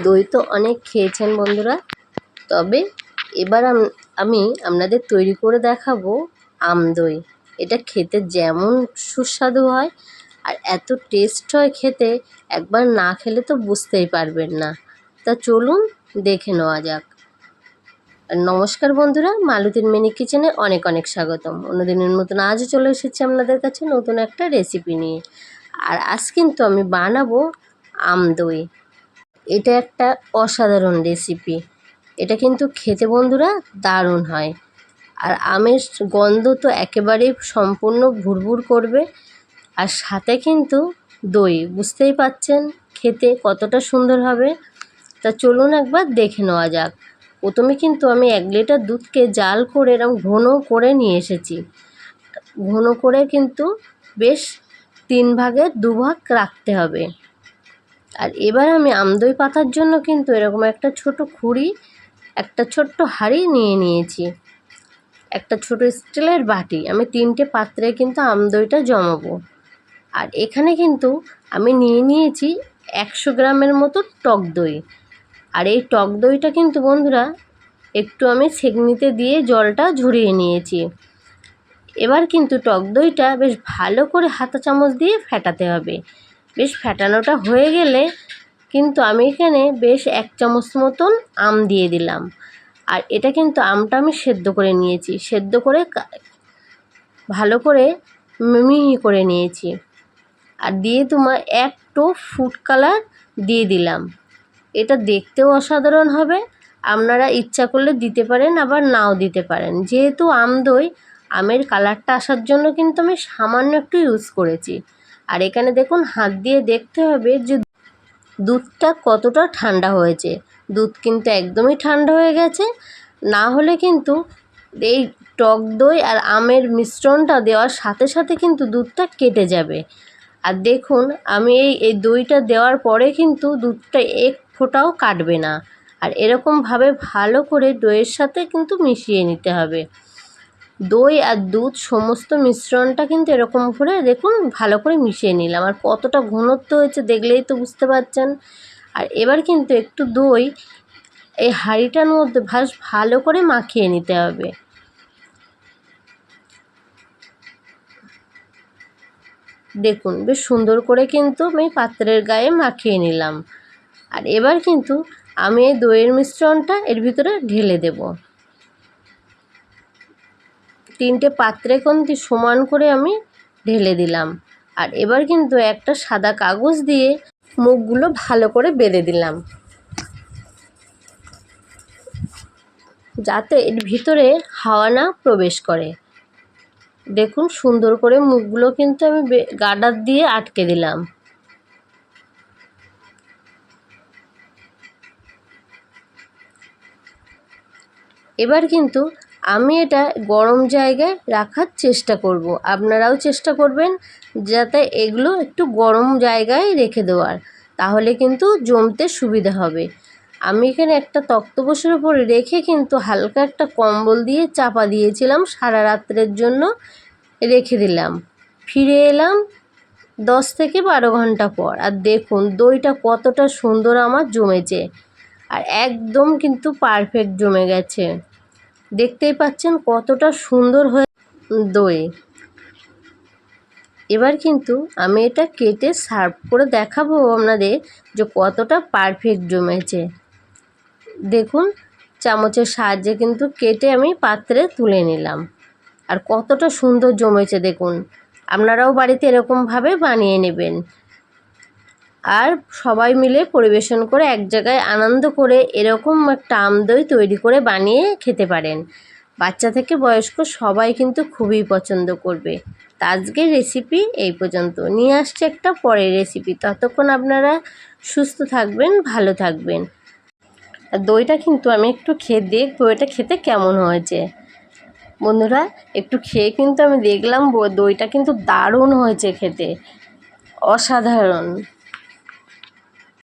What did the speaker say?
দই তো অনেক খেয়েছেন বন্ধুরা। তবে এবার আম- আপনাদের তৈরি করে দেখাবো আম দই। এটা খেতে যেমন সুস্বাদু হয় আর এত টেস্ট হয় খেতে, একবার না খেলে তো বুঝতেই পারবেন না। তা চলুন দেখে নেওয়া যাক। আর নমস্কার বন্ধুরা, মালতীর মিনি কিচেনে অনেক অনেক স্বাগতম। অন্যদিনের মতন আজও চলে এসেছি আপনাদের কাছে নতুন একটা রেসিপি নিয়ে। আর আজ কিন্তু আমি বানাবো আম দই। এটা একটা অসাধারণ রেসিপি এটা কিন্তু খেতে বন্ধুরা দারুণ হয়। আর আমের গন্ধ তো একেবারেই সম্পূর্ণ ভুরভুর করবে। আর সাথে কিন্তু দই, বুঝতেই পাচ্ছেন খেতে কতটা সুন্দর হবে। তা চলুন একবার দেখে নেওয়া যাক। প্রথমে কিন্তু আমি এক লিটার দুধকে জাল করে এরকম ঘন করে নিয়ে এসেছি। ঘন করে কিন্তু বেশ তিন ভাগের দু ভাগ রাখতে হবে। আর এবার আমি আমদই পাতার জন্য কিন্তু এরকম একটা ছোট খুঁড়ি, একটা ছোট্ট হাঁড়ি নিয়ে নিয়েছি। একটা ছোট স্টিলের বাটি। আমি তিনটে পাত্রে কিন্তু আমদইটা জমাবো। আর এখানে কিন্তু আমি নিয়ে নিয়েছি একশো গ্রামের মতো টক দই। আর এই টক দইটা কিন্তু বন্ধুরা একটু আমি সেকনিতে দিয়ে জলটা ঝরিয়ে নিয়েছি। এবার কিন্তু টক দইটা বেশ ভালো করে হাতা চামচ দিয়ে ফেটাতে হবে। বেশ ফেটানোটা হয়ে গেলে কিন্তু আমি এখানে বেশ এক চামচ মতন আম দিয়ে দিলাম। আর এটা কিন্তু আমটা আমি সেদ্ধ করে নিয়েছি। সেদ্ধ করে ভালো করে মিহি করে নিয়েছি। আর দিয়ে তোমার একটু ফুড কালার দিয়ে দিলাম। এটা দেখতেও অসাধারণ হবে। আপনারা ইচ্ছা করলে দিতে পারেন, আবার নাও দিতে পারেন। যেহেতু আম দই আমের কালারটা আসার জন্য কিন্তু আমি সামান্য একটু ইউজ করেছি। আর এখানে দেখুন হাত দিয়ে দেখতে হবে যে দুধটা কতটা ঠান্ডা হয়েছে। দুধ কিন্তু একদমই ঠান্ডা হয়ে গেছে। না হলে কিন্তু এই টক দই আর আমের মিশ্রণটা দেওয়ার সাথে সাথে কিন্তু দুধটা কেটে যাবে। আর দেখুন আমি এই এই দইটা দেওয়ার পরে কিন্তু দুধটা এক ফোঁটাও কাটবে না। আর এরকমভাবে ভালো করে দইয়ের সাথে কিন্তু মিশিয়ে নিতে হবে। দই আর দুধ সমস্ত মিশ্রণটা কিন্তু এরকম করে দেখুন ভালো করে মিশিয়ে নিলাম। আর কতটা ঘনত্ব হয়েছে দেখলেই তো বুঝতে পারছেন। আর এবার কিন্তু একটু দই এই হাঁড়িটার মধ্যে ভাস ভালো করে মাখিয়ে নিতে হবে। দেখুন বেশ সুন্দর করে কিন্তু আমি পাত্রের গায়ে মাখিয়ে নিলাম। আর এবার কিন্তু আমি এই দইয়ের মিশ্রণটা এর ভিতরে ঢেলে দেব। তিনটে পাত্রে কিন্তু সমান করে আমি ঢেলে দিলাম। আর এবার কিন্তু একটা সাদা কাগজ দিয়ে মুখগুলো ভালো করে বেঁধে দিলাম। যাতে এর ভিতরে হাওয়া না প্রবেশ করে। দেখুন, সুন্দর করে মুখগুলো কিন্তু আমি গার্ডার দিয়ে আটকে দিলাম। এবার কিন্তু আমি এটা গরম জায়গায় রাখার চেষ্টা করব। আপনারাও চেষ্টা করবেন যাতে এগুলো একটু গরম জায়গায় রেখে দেওয়ার, তাহলে কিন্তু জমতে সুবিধা হবে। আমি এখানে একটা তক্তপোষের উপরে রেখে কিন্তু হালকা একটা কম্বল দিয়ে চাপা দিয়েছিলাম, সারা রাত্রের জন্য রেখে দিলাম। ফিরে এলাম দশ থেকে বারো ঘণ্টা পর, আর দেখুন দইটা কতটা সুন্দর আমার জমেছে, আর একদম কিন্তু পারফেক্ট জমে গেছে। দেখতেই পাচ্ছেন কতটা সুন্দর হয়ে দই। এবার কিন্তু আমি এটা কেটে সার্ভ করে দেখাবো আপনাদের যে কতটা পারফেক্ট জমেছে। দেখুন, চামচের সাহায্যে কিন্তু কেটে আমি পাত্রে তুলে নিলাম। আর কতটা সুন্দর জমেছে দেখুন। আপনারাও বাড়িতে এরকমভাবে বানিয়ে নেবেন। আর সবাই মিলে পরিবেশন করে এক জায়গায় আনন্দ করে এরকম একটা আমদই তৈরি করে বানিয়ে খেতে পারেন। বাচ্চা থেকে বয়স্ক সবাই কিন্তু খুবই পছন্দ করবে। তা আজকের রেসিপি এই পর্যন্ত। নিয়ে আসছে একটা পরের রেসিপি ততক্ষণ আপনারা সুস্থ থাকবেন, ভালো থাকবেন। আর দইটা কিন্তু আমি একটু খেয়ে দেখব, এটা খেতে কেমন হয়েছে। বন্ধুরা, একটু খেয়ে কিন্তু আমি দেখলাম দইটা কিন্তু দারুণ হয়েছে খেতে। অসাধারণ।